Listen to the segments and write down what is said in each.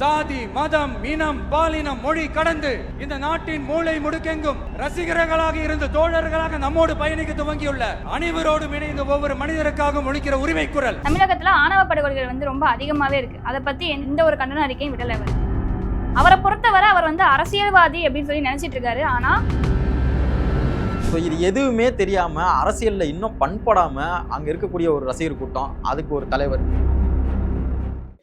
சாதி மதம் இனம் பாலினம் மொழி கடந்து இந்த நாட்டின் மூளை முடுக்கெங்கும் ரசிகர்களாக இருந்து தோழர்களாக நம்மோடு பயணிக்க துவங்கியுள்ள அனைவரோடும் இணைந்து ஒவ்வொரு மனிதருக்காகவும் ஒழிக்கிற உரிமை குரல். தமிழகத்துல ஆணவ படுகொலைகள் வந்து ரொம்ப அதிகமாவே இருக்கு. அதை பத்தி எந்த ஒரு கண்டன அறிக்கையும் விடல அவர். அவரை பொறுத்தவரை அவர் வந்து அரசியல்வாதி அப்படின்னு சொல்லி நினைச்சிட்டு இருக்காரு. ஆனா ஸோ இது எதுவுமே தெரியாம அரசியல்ல இன்னும் பண்படாம அங்க இருக்கக்கூடிய ஒரு ரசிகர் கூட்டம் அதுக்கு ஒரு தலைவர்.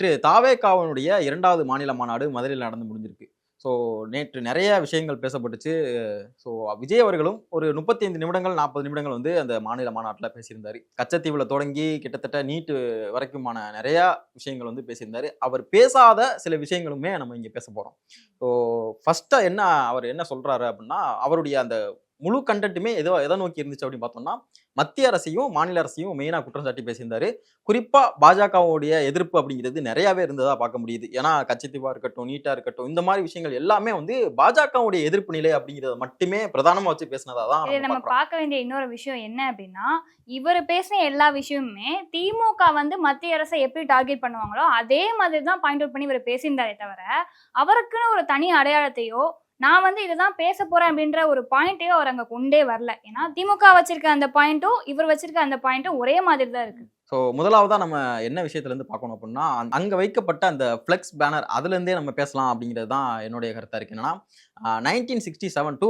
நேற்று தாவேகாவனுடைய இரண்டாவது மாநில மாநாடு மதுரையில் நடந்து முடிஞ்சிருக்கு. ஸோ நேற்று நிறைய விஷயங்கள் பேசப்பட்டுச்சு. ஸோ விஜய் அவர்களும் ஒரு முப்பத்தி ஐந்து நிமிடங்கள் நாற்பது நிமிடங்கள் வந்து அந்த மாநில மாநாட்டில் பேசியிருந்தார். கச்சத்தீவில் தொடங்கி கிட்டத்தட்ட நீட்டு வரைக்குமான நிறையா விஷயங்கள் வந்து பேசியிருந்தார். அவர் பேசாத சில விஷயங்களுமே நம்ம இங்கே பேச போகிறோம் ஸோ ஃபஸ்ட்டாக என்ன அவர் என்ன சொல்கிறாரு அப்படின்னா அவருடைய அந்த முழு கண்டென்ட்டுமே ஏதோ எதை நோக்கி இருந்துச்சு அப்படின்னு பார்த்தோம்னா மத்திய அரசையும் மாநில அரசையும் மெயினாக குற்றம் சாட்டி பேசியிருந்தாரு குறிப்பாக பாஜகவுடைய எதிர்ப்பு அப்படிங்கிறது நிறையாவே இருந்ததா பார்க்க முடியுது ஏன்னா கச்சத்தீவா இருக்கட்டும் நீட்டா இருக்கட்டும் இந்த மாதிரி விஷயங்கள் எல்லாமே வந்து பாஜகவுடைய எதிர்ப்பு நிலை அப்படிங்கிறத மட்டுமே பிரதானமா வச்சு பேசினதா தான் நம்ம. பார்க்க வேண்டிய இன்னொரு விஷயம் என்ன அப்படின்னா இவர் பேசின எல்லா விஷயமுமே திமுக வந்து மத்திய அரசை எப்படி டார்கெட் பண்ணுவாங்களோ அதே மாதிரி தான் பாயிண்ட் அவுட் பண்ணி இவர் பேசியிருந்தாரே தவிர அவருக்குன்னு ஒரு தனி அடையாளத்தையோ நான் வந்து இதுதான் பேச போறேன் அப்படின்ற ஒரு பாயிண்ட்டையும் அவர் அங்க கொண்டே வரல. ஏன்னா திமுக வச்சிருக்க அந்த பாயிண்ட்டும் இவர் வச்சிருக்க அந்த பாயிண்ட்டும் ஒரே மாதிரி தான் இருக்கு. ஸோ முதலாவதா நம்ம என்ன விஷயத்துல இருந்து பார்க்கணும் அப்படின்னா அங்கே அங்க வைக்கப்பட்ட அந்த ஃப்ளெக்ஸ் பேனர் அதுல இருந்தே நம்ம பேசலாம் அப்படிங்கிறது தான் என்னுடைய கருத்தா இருக்கு. என்னன்னா nineteen sixty seven to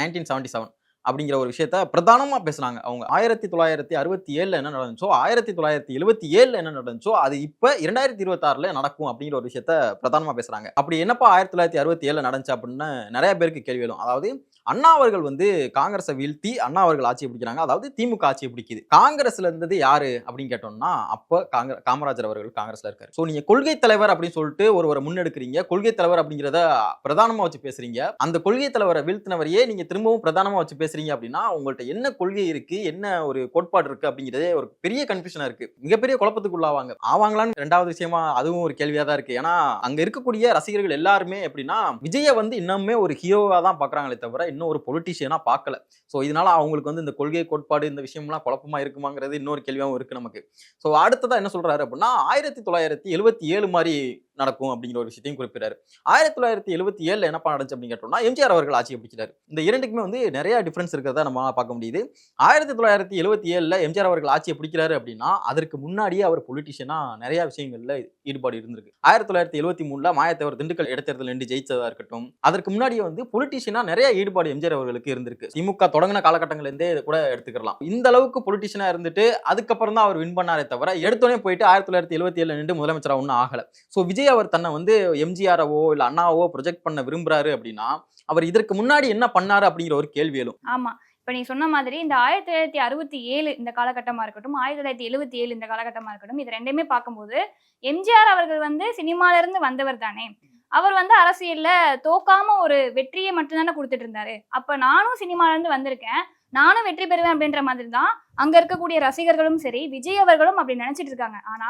nineteen seventy seven அப்படிங்கிற ஒரு விஷயத்த பிரதானமாக பேசுனாங்க. அவங்க ஆயிரத்தி தொள்ளாயிரத்தி அறுபத்தி ஏழில் என்ன நடந்துச்சோ ஆயிரத்தி தொள்ளாயிரத்தி எழுபத்தி ஏழில் என்ன நடந்துச்சோ அது இப்போ இரண்டாயிரத்தி இருபத்தாறில் நடக்கும் அப்படிங்கிற ஒரு விஷயத்த பிரதானமாக பேசுகிறாங்க அப்படி என்னப்பா ஆயிரத்தி தொள்ளாயிரத்தி அறுபத்தி ஏழில் நடந்துச்சு அப்படின்னு நிறைய பேருக்கு கேள்வி எழும். அதாவது அண்ணா அவர்கள் வந்து காங்கிரஸை வீழ்த்தி அண்ணா அவர்கள் ஆட்சியை பிடிக்கிறாங்க. அதாவது திமுக ஆட்சியை பிடிக்குது. காங்கிரஸ்ல இருந்தது யாரு அப்படின்னு கேட்டோம்னா அப்ப காங்கிர காமராஜர் அவர்கள் காங்கிரஸ்ல இருக்காரு. ஸோ நீங்க கொள்கை தலைவர் அப்படின்னு சொல்லிட்டு ஒருவரை முன்னெடுக்கிறீங்க. கொள்கை தலைவர் அப்படிங்கிறத பிரதானமா வச்சு பேசுறீங்க. அந்த கொள்கை தலைவரை வீழ்த்தினவரையே நீங்க திரும்பவும் பிரதானமா வச்சு பேசுறீங்க அப்படின்னா உங்கள்ட்ட என்ன கொள்கை இருக்கு? என்ன ஒரு கோட்பாடு இருக்கு? அப்படிங்கிறதே ஒரு பெரிய கன்ஃபியூஷனா இருக்கு. மிகப்பெரிய குழப்பத்துக்குள்ளாவாங்க ஆவாங்களான்னு ரெண்டாவது விஷயமா அதுவும் ஒரு கேள்வியா தான் இருக்கு. ஏன்னா அங்க இருக்கக்கூடிய ரசிகர்கள் எல்லாருமே எப்படின்னா விஜய வந்து இன்னுமே ஒரு ஹீரோவா தான் பாக்குறாங்களே தவிர இன்னும் ஒரு பொலிட்டிஷியனாக பார்க்கல. ஸோ இதனால அவங்களுக்கு வந்து இந்த கொள்கை கோட்பாடு இந்த விஷயம்லாம் குழப்பமா இருக்குமாங்கிறது இன்னொரு கேள்வியாகவும் இருக்குது நமக்கு. ஸோ அடுத்ததாக என்ன சொல்கிறாரு அப்படின்னா ஆயிரத்தி தொள்ளாயிரத்தி எழுபத்தி ஏழு மாதிரி நடக்கும் அப்படிங்கிற ஒரு விஷயத்தையும் குறிப்பிட்டார் ஆயிரத்தி தொள்ளாயிரத்தி எழுபத்தி ஏழுல என்ன நடந்துச்சு அப்படின்னு கேட்டோம்னா எம்ஜிஆர் அவர்கள் ஆட்சியை பிடிக்கிறாரு இந்த இரண்டுக்குமே வந்து நிறைய டிஃபரன்ஸ் இருக்கிறதா நம்ம பார்க்க முடியுது. ஆயிரத்தி தொள்ளாயிரத்தி எழுபத்தி ஏழுல எம்ஜிஆர் அவர்கள் ஆட்சியை பிடிக்கிறாரு அப்படின்னா அதற்கு முன்னாடியே அவர் பொலிட்டிஷியனா நிறைய விஷயங்கள்ல ஈடுபாடு இருந்திருக்கு. ஆயிரத்தி தொள்ளாயிரத்தி எழுபத்தி மூணுல மாயத்தேவர் திண்டுக்கல் இடத்தேர்தல் நின்று ஜெயிச்சதா இருக்கட்டும் அதற்கு முன்னாடியே வந்து பொலிட்டிஷியனா நிறைய ஈடுபாடு எம்ஜிஆர் அவர்களுக்கு இருந்திருக்கு. திமுக தொடங்கின காலகட்டங்கள்லேருந்தே இதை கூட எடுத்துக்கலாம். இந்த அளவுக்கு பொலிட்டிஷியனா இருந்துட்டு அதுக்கப்புறம் தான் அவர் வின் பண்ணாரே தவிர எடுத்தோடனே போயிட்டு ஆயிரத்தி தொள்ளாயிரத்தி எழுபத்தி ஏழுல நின்று முதலமைச்சராக ஒன்றும் ஆகல. ஸோ விஜய் அவர் தன்னை வந்து எம்ஜிஆரவோ இல்ல அண்ணாவோ ப்ரொஜெக்ட் பண்ண விரும்புறாரு அப்படின்னா அவர் இதற்கு முன்னாடி என்ன பண்ணாரு அப்படிங்கிற ஒரு கேள்வி எழும். ஆமா. இப்ப நீ சொன்ன மாதிரி இந்த ஆயிரத்தி தொள்ளாயிரத்தி அறுபத்தி ஏழு இந்த காலகட்டமா இருக்கட்டும் ஆயிரத்தி தொள்ளாயிரத்தி எழுபத்தி ஏழு இந்த காலகட்டமா இருக்கட்டும் இது ரெண்டுமே பார்க்கும்போது எம்ஜிஆர் அவர்கள் வந்து சினிமால இருந்து வந்தவர் தானே. அவர் வந்து அரசியல்ல தோக்காம ஒரு வெற்றியை மட்டும்தானே கொடுத்துட்டு இருந்தாரு. அப்ப நானும் சினிமால இருந்து வந்திருக்கேன். நானும் வெற்றி பெறுவேன் அப்படின்ற மாதிரி தான் அங்க இருக்கக்கூடிய ரசிகர்களும் சரி விஜய் அவர்களும் அப்படி நினைச்சிட்டு இருக்காங்க. ஆனா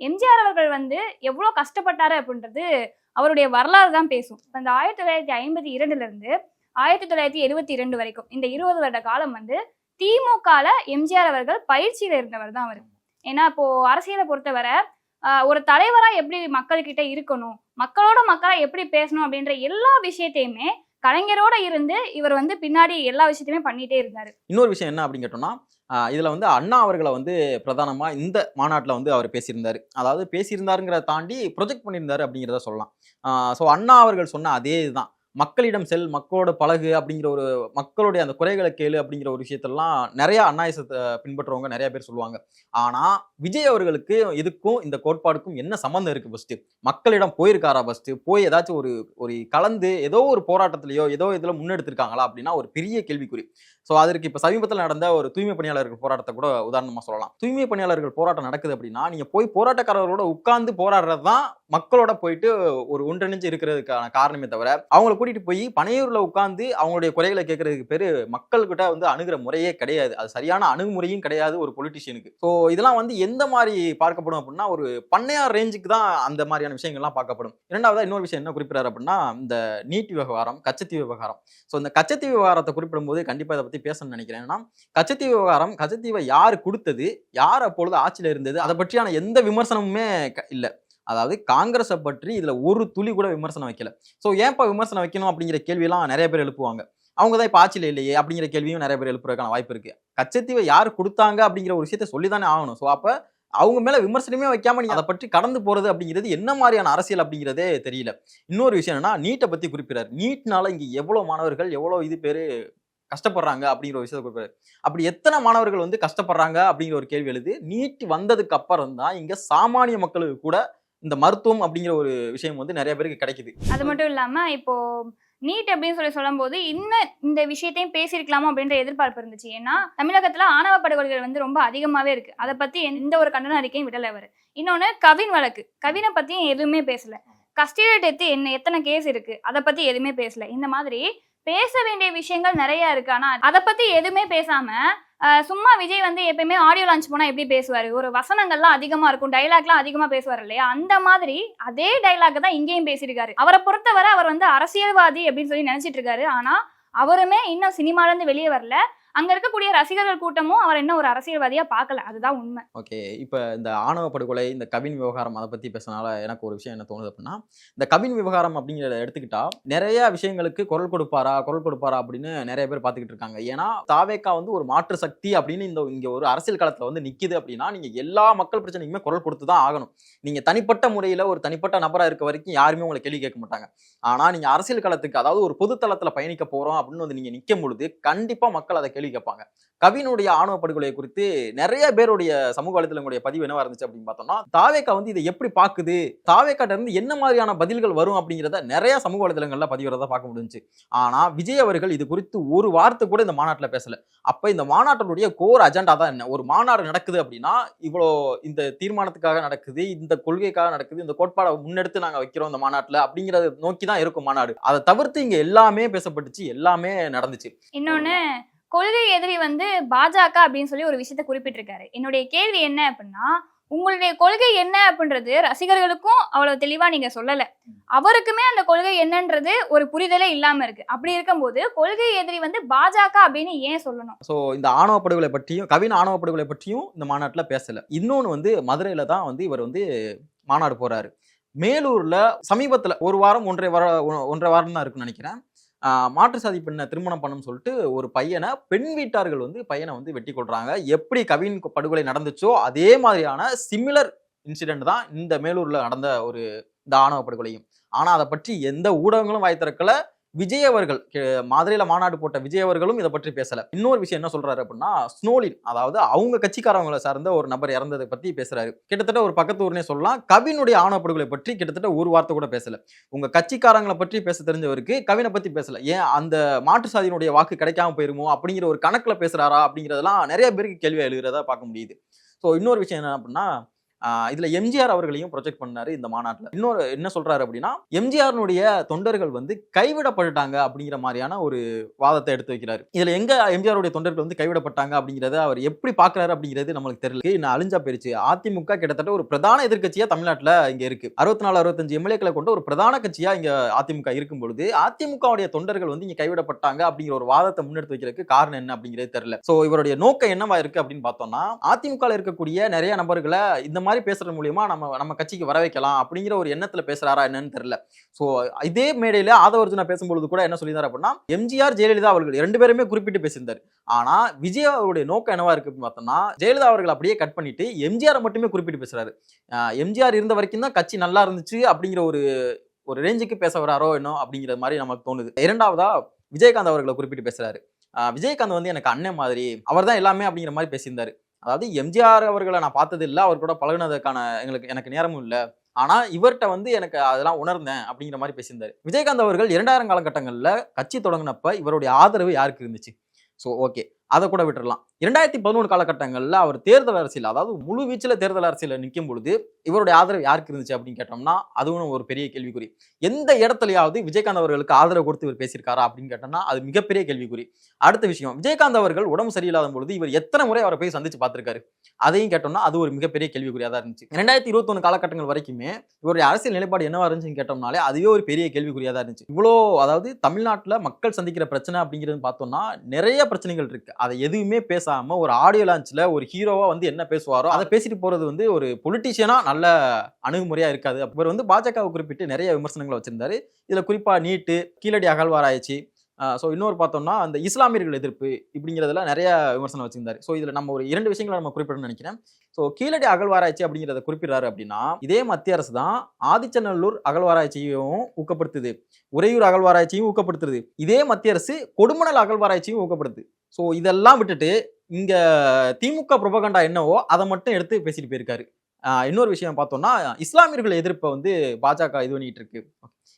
எம்ஜிஆர் அவர்கள் வந்து எவ்வளோ கஷ்டப்பட்டாரு அப்படின்றது அவருடைய வரலாறு தான் பேசும். இப்போ இந்த ஆயிரத்தி தொள்ளாயிரத்தி ஐம்பத்தி இரண்டுலேருந்து ஆயிரத்தி தொள்ளாயிரத்தி எழுபத்தி இரண்டு வரைக்கும் இந்த இருபது வருட காலம் வந்து திமுகல எம்ஜிஆர் அவர்கள் பயிற்சியில் இருந்தவர் தான் அவர். ஏன்னா இப்போ அரசியலை பொறுத்தவரை ஒரு தலைவராக எப்படி மக்கள்கிட்ட இருக்கணும் மக்களோட மக்களாக எப்படி பேசணும் அப்படின்ற எல்லா விஷயத்தையுமே கலைஞரோட இருந்து இவர் வந்து பின்னாடி எல்லா விஷயத்தையுமே பண்ணிட்டே இருந்தாரு. இன்னொரு விஷயம் என்ன அப்படின்னு கேட்டோம்னா இதில் வந்து அண்ணா அவர்களை வந்து பிரதானமாக இந்த மாநாட்டில் வந்து அவர் பேசியிருந்தார். அதாவது பேசியிருந்தாருங்கிறத தாண்டி ப்ரொஜெக்ட் பண்ணியிருந்தாரு அப்படிங்கிறத சொல்லலாம். ஸோ அண்ணா அவர்கள் சொன்ன அதே இதுதான். மக்களிடம் செல் மக்களோட பழகு அப்படிங்கிற ஒரு மக்களுடைய அந்த குறைகளை கேளு அப்படிங்கிற ஒரு விஷயத்தெல்லாம் நிறைய அன்னாயசத்தை பின்பற்றுறவங்க நிறைய பேர் சொல்லுவாங்க. ஆனா விஜய் அவர்களுக்கு இதுக்கும் இந்த கோட்பாடுக்கும் என்ன சம்மந்தம் இருக்கு ஃபர்ஸ்ட் மக்களிடம் போயிருக்காரா ஃபர்ஸ்ட் போய் ஏதாச்சும் ஒரு ஒரு கலந்து ஏதோ ஒரு போராட்டத்திலயோ ஏதோ இதுல முன்னெடுத்திருக்காங்களா அப்படின்னா ஒரு பெரிய கேள்விக்குறி. ஸோ அதற்கு இப்போ சமீபத்தில் நடந்த ஒரு தூய்மை பணியாளர்கள் போராட்டத்தை கூட உதாரணமாக சொல்லலாம். தூய்மை பணியாளர்கள் போராட்டம் நடக்குது அப்படின்னா நீங்கள் போய் போராட்டக்காரர்களோட உட்கார்ந்து போராடுறது தான் மக்களோட போயிட்டு ஒரு ஒன்றிணைஞ்சு இருக்கிறதுக்கான காரணமே தவிர அவங்கள கூட்டிட்டு போய் பனையூரில் உட்கார்ந்து அவங்களுடைய குறைகளை கேட்கறதுக்கு பேர் மக்கள்கிட்ட வந்து அணுகிற முறையே கிடையாது. அது சரியான அணுகுமுறையும் கிடையாது ஒரு பொலிட்டிஷியனுக்கு ஸோ இதெல்லாம் வந்து எந்த மாதிரி பார்க்கப்படும் அப்படின்னா ஒரு பண்ணையார் ரேஞ்சுக்கு தான் அந்த மாதிரியான விஷயங்கள்லாம் பார்க்கப்படும். இரண்டாவதாக இன்னொரு விஷயம் என்ன குறிப்பிடாரு அப்படின்னா இந்த நீட் விவகாரம் கச்சத்தீவு விவகாரம். ஸோ இந்த கச்சத்தீவு விவகாரத்தை குறிப்பிடும்போது கண்டிப்பாக இதை பற்றி பேசணும்னு நினைக்கிறேன். ஏன்னா கச்சத்தீவு விவகாரம் கச்சத்தீவை யார் கொடுத்தது யார் அப்பொழுது ஆட்சியில் இருந்தது அதை பற்றியான எந்த விமர்சனமுமே க- அதாவது காங்கிரஸை பற்றி இதில் ஒரு துளி கூட விமர்சனம் வைக்கல. ஸோ ஏன்ப்பா விமர்சனம் வைக்கணும் அப்படிங்கிற கேள்வியெல்லாம் நிறைய பேர் எழுப்புவாங்க. அவங்க தான் இப்போ ஆட்சியில் இல்லையே அப்படிங்கிற கேள்வியும் நிறைய பேர் எழுப்புறதுக்கான வாய்ப்பு இருக்கு. கச்சத்தீவை யார் கொடுத்தாங்க அப்படிங்கிற ஒரு விஷயத்த சொல்லி தானே ஆகணும். ஸோ அப்போ அவங்க மேலே விமர்சனமே வைக்காம நீங்க அதை பற்றி கடந்து போகிறது அப்படிங்கிறது என்ன மாதிரியான அரசியல் அப்படிங்கிறதே தெரியல. இன்னொரு விஷயம் என்னன்னா நீட்டை பற்றி குறிப்பிடாரு நீட்னால இங்கே எவ்வளோ மாணவர்கள் எவ்வளோ இது பேர் கஷ்டப்படுறாங்க அப்படிங்கிற ஒரு விஷயத்தை குறிப்பிடாரு அப்படி எத்தனை மாணவர்கள் வந்து கஷ்டப்படுறாங்க அப்படிங்கிற ஒரு கேள்வி எழுது நீட் வந்ததுக்கு அப்புறம் தான் இங்க சாமானிய மக்களுக்கு கூட இந்த மருத்துவம் அப்படிங்கிற ஒரு விஷயம் வந்து நிறைய பேருக்கு கிடைக்குது. அது மட்டும் இல்லாம இப்போ நீட் அப்படின்னு சொல்லி சொல்லும் போது இன்னும் இந்த விஷயத்தையும் பேசியிருக்கலாமா அப்படின்ற எதிர்பார்ப்பு இருந்துச்சு. ஏன்னா தமிழகத்துல ஆணவ படுகொலைகள் வந்து ரொம்ப அதிகமாவே இருக்கு. அதை பத்தி எந்த ஒரு கண்டன அறிக்கையும் விடல அவர். இன்னொன்னு கவின் வழக்கு. கவினை பத்தியும் எதுவுமே பேசல. கஸ்டடி டெத்து என்ன எத்தனை கேஸ் இருக்கு அதை பத்தி எதுவுமே பேசல. இந்த மாதிரி பேச வேண்டிய விஷயங்கள் நிறைய இருக்கு. ஆனா அதை பத்தி எதுவுமே பேசாம சும்மா விஜய் வந்து எப்பயுமே ஆடியோ லான்ச் போனா எப்படி பேசுவாரு? ஒரு வசனங்கள்லாம் அதிகமா இருக்கும் டைலாக்லாம் அதிகமா பேசுவார் இல்லையா? அந்த மாதிரி அதே டைலாக் தான் இங்கேயும் பேசியிருக்காரு. அவரை பொறுத்தவரை அவர் வந்து அரசியல்வாதி அப்படின்னு சொல்லி நினைச்சிட்டு இருக்காரு. ஆனா அவருமே இன்னும் சினிமால இருந்து வெளியே வரல. அங்க இருக்கக்கூடிய ரசிகர்கள் கூட்டமும் அவர் இன்னும் ஒரு அரசியல்வாதியா பார்க்கல. அதுதான் உண்மை. ஓகே. இப்போ இந்த ஆணவ படுகொலை இந்த கவின் விவகாரம் அதை பற்றி பேசினால எனக்கு ஒரு விஷயம் என்ன தோணுது அப்படின்னா இந்த கவின் விவகாரம் அப்படிங்கிறத எடுத்துக்கிட்டா நிறைய விஷயங்களுக்கு குரல் கொடுப்பாரா குரல் கொடுப்பாரா அப்படின்னு நிறைய பேர் பார்த்துக்கிட்டு இருக்காங்க. ஏன்னா தாவேக்கா வந்து ஒரு மாற்று சக்தி அப்படின்னு இந்த இங்கே ஒரு அரசியல் களத்தில் வந்து நிக்குது அப்படின்னா நீங்க எல்லா மக்கள் பிரச்சனைக்குமே குரல் கொடுத்து தான் ஆகணும். நீங்க தனிப்பட்ட முறையில் ஒரு தனிப்பட்ட நபராக இருக்க வரைக்கும் யாருமே உங்களை கேள்வி கேட்க மாட்டாங்க. ஆனா நீங்க அரசியல் களத்துக்கு அதாவது ஒரு பொதுத்தளத்தில் பயணிக்க போறோம் அப்படின்னு வந்து நீங்க நிற்கும் பொழுது கண்டிப்பாக மக்கள் அதை கேள்வி கேட்பாங்க. கவினுடைய ஆணவ படுகொலை குறித்து நிறைய பேருடைய சமூக வலைதளங்களுடைய பதிவு என்னவா இருந்துச்சு அப்படின்னு பார்த்தோம்னா தாவேக்கா வந்து இதை எப்படி பாக்குது தாவேக்காட்ட இருந்து என்ன மாதிரியான பதில்கள் வரும் அப்படிங்கிறத நிறைய சமூக வலைதளங்கள்ல பதிவுறத பார்க்க முடிஞ்சுச்சு. ஆனா விஜய் அவர்கள் இது குறித்து ஒரு வார்த்தை கூட இந்த மாநாட்டுல பேசல. அப்ப இந்த மாநாட்டினுடைய கோர் அஜெண்டா தான் என்ன? ஒரு மாநாடு நடக்குது அப்படின்னா இவ்வளோ இந்த தீர்மானத்துக்காக நடக்குது இந்த கொள்கைக்காக நடக்குது இந்த கோட்பாடை முன்னெடுத்து நாங்க வைக்கிறோம் இந்த மாநாட்டுல அப்படிங்கறத நோக்கி தான் இருக்கும் மாநாடு. அதை தவிர்த்து இங்க எல்லாமே பேசப்பட்டுச்சு எல்லாமே நடந்துச்சு. இன்னொன்னு கொள்கை எதிரி வந்து பாஜக அப்படின்னு சொல்லி ஒரு விஷயத்த குறிப்பிட்டிருக்காரு. என்னுடைய கேள்வி என்ன அப்படின்னா உங்களுடைய கொள்கை என்ன அப்படின்றது ரசிகர்களுக்கும் அவ்வளவு தெளிவா நீங்க சொல்லல. அவருக்குமே அந்த கொள்கை என்னன்றது ஒரு புரிதலே இல்லாம இருக்கு. அப்படி இருக்கும்போது கொள்கை எதிரி வந்து பாஜக அப்படின்னு ஏன் சொல்லணும்? ஸோ இந்த ஆணவ படுகொலை பற்றியும் கவின் ஆணவ படுகொலை பற்றியும் இந்த மாநாட்டில் பேசல. இன்னொன்று வந்து மதுரையில தான் வந்து இவர் வந்து மாநாடு போறாரு. மேலூர்ல சமீபத்துல ஒரு வாரம் ஒன்றரை வார ஒன்றரை வாரம் தான் இருக்குன்னு நினைக்கிறேன். மாற்று சாதி பெண்ணை திருமணம் பண்ணணும்னு சொல்லிட்டு ஒரு பையனை பெண் வீட்டார்கள் வந்து பையனை வந்து வெட்டி கொள்றாங்க. எப்படி கவின் படுகொலை நடந்துச்சோ அதே மாதிரியான சிமிலர் இன்சிடென்ட் தான் இந்த மேலூர்ல நடந்த ஒரு இந்த ஆணவ படுகொலையும். ஆனா அதை பற்றி எந்த ஊடகங்களும் வாய் திறக்கலை. விஜய் அவர்கள் கே- மாநாடு போட்ட விஜய் அவர்களும் இதை பற்றி பேசல. இன்னொரு விஷயம் என்ன சொல்றாரு அப்படின்னா ஸ்னோலின் அதாவது அவங்க கட்சிக்காரவங்களை சார்ந்த ஒரு நபர் இறந்ததை பத்தி பேசுறாரு. கிட்டத்தட்ட ஒரு பக்கத்து ஊர்னே சொல்லலாம் கவினுடைய ஆணவப்படுகொலை பற்றி கிட்டத்தட்ட ஒரு வார்த்தை கூட பேசல. உங்க கட்சிக்காரங்களை பற்றி பேச தெரிஞ்சவருக்கு கவினை பத்தி பேசல. ஏன் அந்த மாற்று சாதியினுடைய வாக்கு கிடைக்காம போயிருமோ அப்படிங்கிற ஒரு கணக்குல பேசுறாரா அப்படிங்கிறதெல்லாம் நிறைய பேருக்கு கேள்வி எழுகிறதா பார்க்க முடியுது. ஸோ இன்னொரு விஷயம் என்ன அப்படின்னா இதுல எம்ஜிஆர் அவர்களையும் ப்ரொஜெக்ட் பண்ணாரு இந்த மாநாட்டில். இன்னொரு என்ன சொல்றாரு அப்படின்னா எம்ஜிஆர்னுடைய தொண்டர்கள் வந்து கைவிடப்பட்டுட்டாங்க அப்படிங்கிற மாதிரியான ஒரு வாதத்தை எடுத்து வைக்கிறாரு. இதுல எங்க எம்ஜிஆருடைய தொண்டர்கள் வந்து கைவிடப்பட்டாங்க அப்படிங்கறத அவர் எப்படி பாக்குறாரு அப்படிங்கிறது நம்மளுக்கு தெரியல. இன்னும் அழிஞ்சா போயிருச்சு. அதிமுக கிட்டத்தட்ட ஒரு பிரதான எதிர்கட்சியா தமிழ்நாட்டில் இங்க இருக்கு. அறுபத்தி நாலு அறுபத்தஞ்சு எம்எல்ஏக்களை கொண்ட ஒரு பிரதான கட்சியா இங்க அதிமுக இருக்கும் பொழுது அதிமுகவுடைய தொண்டர்கள் வந்து இங்க கைவிடப்பட்டாங்க அப்படிங்கிற ஒரு வாதத்தை முன்னெடுத்து வைக்கிறதுக்கு காரணம் என்ன அப்படிங்கிறது தெரியல. சோ இவருடைய நோக்கம் என்னவா இருக்கு அப்படின்னு பார்த்தோம்னா அதிமுக இருக்கக்கூடிய நிறைய நபர்களை இந்த மாதிரி பேசுறது மூலியமா நம்ம நம்ம கட்சிக்கு வர வைக்கலாம் அப்படிங்கிற ஒரு எண்ணத்துல பேசுறாரா என்னன்னு தெரியல. சோ இதே மேடையில ஆதவர்ஜுனா பேசும்பொழுது கூட என்ன சொல்லியிருந்தார் அப்படின்னா எம்ஜிஆர் ஜெயலலிதா அவர்கள் ரெண்டு பேருமே குறிப்பிட்டு பேசியிருந்தார். ஆனா விஜய் அவருடைய நோக்கம் என்னவா இருக்கு அப்படின்னு பார்த்தோம்னா ஜெயலலிதா அவர்கள் அப்படியே கட் பண்ணிட்டு எம்ஜிஆர் மட்டுமே குறிப்பிட்டு பேசுறாரு. எம்ஜிஆர் இருந்த வரைக்கும் தான் கட்சி நல்லா இருந்துச்சு அப்படிங்கிற ஒரு ஒரு ரேஞ்சுக்கு பேச வராரோ என்ன அப்படிங்கிற மாதிரி நமக்கு தோணுது. இரண்டாவதா விஜயகாந்த் அவர்களை குறிப்பிட்டு பேசுறாரு. விஜயகாந்த் வந்து எனக்கு அண்ணன் மாதிரி அவர் தான் எல்லாமே அப்படிங்கிற மாதிரி பேசியிருந்தாரு. அதாவது எம்ஜிஆர் அவர்களை நான் பார்த்தது இல்லை அவர் கூட பழகுனதுக்கான எங்களுக்கு எனக்கு நேரமும் இல்லை. ஆனா இவர்கிட்ட வந்து எனக்கு அதெல்லாம் உணர்ந்தேன் அப்படிங்கிற மாதிரி பேசியிருந்தார். விஜயகாந்த் அவர்கள் இரண்டாயிரம் காலகட்டங்கள்ல கட்சி தொடங்கினப்ப இவருடைய ஆதரவு யாருக்கு இருந்துச்சு? ஸோ ஓகே அதை கூட விட்டுடலாம் இரண்டாயிரத்தி பதினொன்று காலகட்டங்களில் அவர் தேர்தல் அரசியல் அதாவது முழு வீச்சில் தேர்தல் அரசியலில் நிற்கும் பொழுது இவருடைய ஆதரவு யாருக்கு இருந்துச்சு அப்படின்னு கேட்டோம்னா அதுவும் ஒரு பெரிய கேள்விக்குறி. எந்த இடத்துலயாவது விஜயகாந்த் அவர்களுக்கு ஆதரவு கொடுத்து இவர் பேசியிருக்காரா அப்படின்னு கேட்டோம்னா அது மிகப்பெரிய கேள்விக்குறி. அடுத்த விஷயம் விஜயகாந்த் அவர்கள் உடம்பு சரியில்லாத பொழுது இவர் எத்தனை முறை அவரை போய் சந்திச்சு பார்த்திருக்காரு? அதையும் கேட்டோம்னா அது ஒரு மிகப்பெரிய கேள்விக்குறியாக தான் இருந்துச்சு. ரெண்டாயிரத்தி இருபத்தொன்னு காலகட்டங்கள் வரைக்குமே இவருடைய அரசியல் நிலைப்பாடு என்னவா இருந்துச்சுன்னு கேட்டோம்னாலே அதுவே ஒரு பெரிய கேள்விக்குறியாக தான் இருந்துச்சு. இவ்வளோ அதாவது தமிழ்நாட்டில் மக்கள் சந்திக்கிற பிரச்சனை அப்படிங்கிறது பார்த்தோம்னா நிறைய பிரச்சனைகள் இருக்கு. அதை எதுவுமே பேச பேசாம ஒரு ஆடியோ லான்ச்ல ஒரு ஹீரோவா வந்து என்ன பேசுவாரோ அதை பேசிட்டு போறது வந்து ஒரு பொலிட்டிஷியனாக நல்ல அணுகுமுறையா இருக்காது. இவர் வந்து பாஜகவை குறிப்பிட்டு நிறைய விமர்சனங்களை வச்சிருந்தாரு. இதுல குறிப்பா நீட்டு கீழடி அகழ்வாராய்ச்சி ஸோ இன்னொரு பார்த்தோம்னா அந்த இஸ்லாமியர்கள் எதிர்ப்பு இப்படிங்கிறதுல நிறைய விமர்சனம் வச்சிருந்தாரு. ஸோ இதில் நம்ம ஒரு இரண்டு விஷயங்களை நம்ம குறிப்பிடணும்னு நினைக்கிறேன். ஸோ கீழடி அகழ்வாராய்ச்சி அப்படிங்கிறத குறிப்பிடுறாரு அப்படின்னா இதே மத்திய அரசு தான் ஆதிச்சநல்லூர் அகழ்வாராய்ச்சியையும் ஊக்கப்படுத்துது. உறையூர் அகழ்வாராய்ச்சியும் ஊக்கப்படுத்துது. இதே மத்திய அரசு கொடுமணல் அகழ்வாராய்ச்சியும் ஊக்கப்படுத்துது ஸோ இதெல்லாம் விட்டுட்டு இங்கே திமுக புரபகண்டா என்னவோ அதை மட்டும் எடுத்து பேசிட்டு போயிருக்காரு. இன்னொரு விஷயம் பார்த்தோம்னா இஸ்லாமியர்கள் எதிர்ப்பை வந்து பாஜக இது பண்ணிட்டு இருக்கு.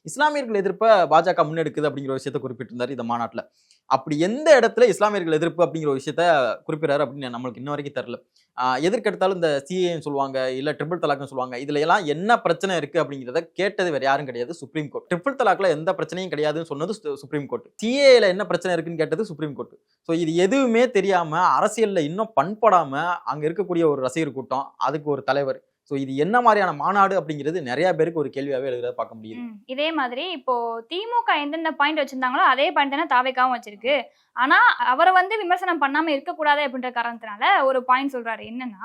இஸ்லாமியர்கள் எதிர்ப்பை பாஜக முன்னெடுக்குது அப்படிங்கிற விஷயத்தை விஷயத்த இந்த மாநாட்டில். அப்படி எந்த இடத்துல இஸ்லாமியர்கள் எதிர்ப்பு அப்படிங்கிற ஒரு விஷயத்த குறிப்பிடறாரு அப்படின்னு நம்மளுக்கு இன்ன வரைக்கும் தெரியல. எதிர்க்கெடுத்தாலும் இந்த சிஏன்னு சொல்லுவாங்க இல்லை ட்ரிபிள் தலாக்னு சொல்லுவாங்க இதுல எல்லாம் என்ன பிரச்சனை இருக்குது அப்படிங்கிறத கேட்டது வேறு யாரும் கிடையாது சுப்ரீம் கோர்ட் ட்ரிபிள் தலாக்ல எந்த பிரச்சனையும் கிடையாதுன்னு சொன்னது சு- சுப்ரீம் கோர்ட் சிஏல என்ன பிரச்சனை இருக்குன்னு கேட்டது சுப்ரீம் கோர்ட் ஸோ இது எதுவுமே தெரியாமல் அரசியலில் இன்னும் பண்படாமல் அங்கே இருக்கக்கூடிய ஒரு ரசிகர் கூட்டம் அதுக்கு ஒரு தலைவர் ஸோ இது என்ன மாதிரியான மாநாடு அப்படிங்கிறது நிறைய பேருக்கு ஒரு கேள்வியாகவே எழுதுறத பார்க்க முடியுது. இதே மாதிரி இப்போ திமுக எந்தெந்த பாயிண்ட் வச்சிருந்தாங்களோ அதே பாயிண்ட் தானே தாவேக்காவும் வச்சிருக்கு. ஆனா அவரை வந்து விமர்சனம் பண்ணாம இருக்கக்கூடாது அப்படின்ற காரணத்தினால ஒரு பாயிண்ட் சொல்றாரு. என்னன்னா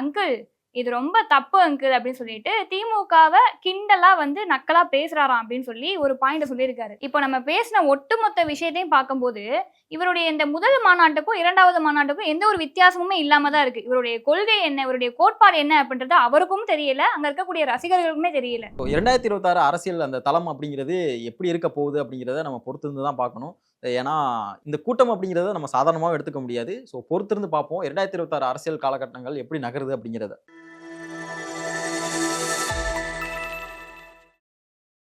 அங்கிள் இது ரொம்ப தப்பு அங்கிள் அப்படின்னு சொல்லிட்டு திமுகவை கிண்டலா வந்து நக்கலா பேசுறாராம் அப்படின்னு சொல்லி ஒரு பாயிண்ட் சொல்லியிருக்காரு. இப்போ நம்ம பேசின ஒட்டுமொத்த விஷயத்தையும் பார்க்கும்போது இவருடைய இந்த முதல் மாநாட்டுக்கும் இரண்டாவது மாநாட்டுக்கும் எந்த ஒரு வித்தியாசமுமே இல்லாம தான் இருக்கு. இவருடைய கொள்கை என்ன? இவருடைய கோட்பாடு என்ன அப்படின்றது அவருக்கும் தெரியல. அங்க இருக்கக்கூடிய ரசிகர்களுக்குமே தெரியல. இரண்டாயிரத்தி இருபத்தாறு அரசியல் அந்த தளம் அப்படிங்கிறது எப்படி இருக்க போகுது அப்படிங்கிறத நம்ம பொறுத்திருந்து தான் பார்க்கணும். ஏன்னா இந்த கூட்டம் அப்படிங்கிறத நம்ம சாதாரணமாக எடுத்துக்க முடியாது. ஸோ பொறுத்திருந்து பார்ப்போம். இரண்டாயிரத்தி இருபத்தாறு அரசியல் காலகட்டங்கள் எப்படி நகருது அப்படிங்கிறத.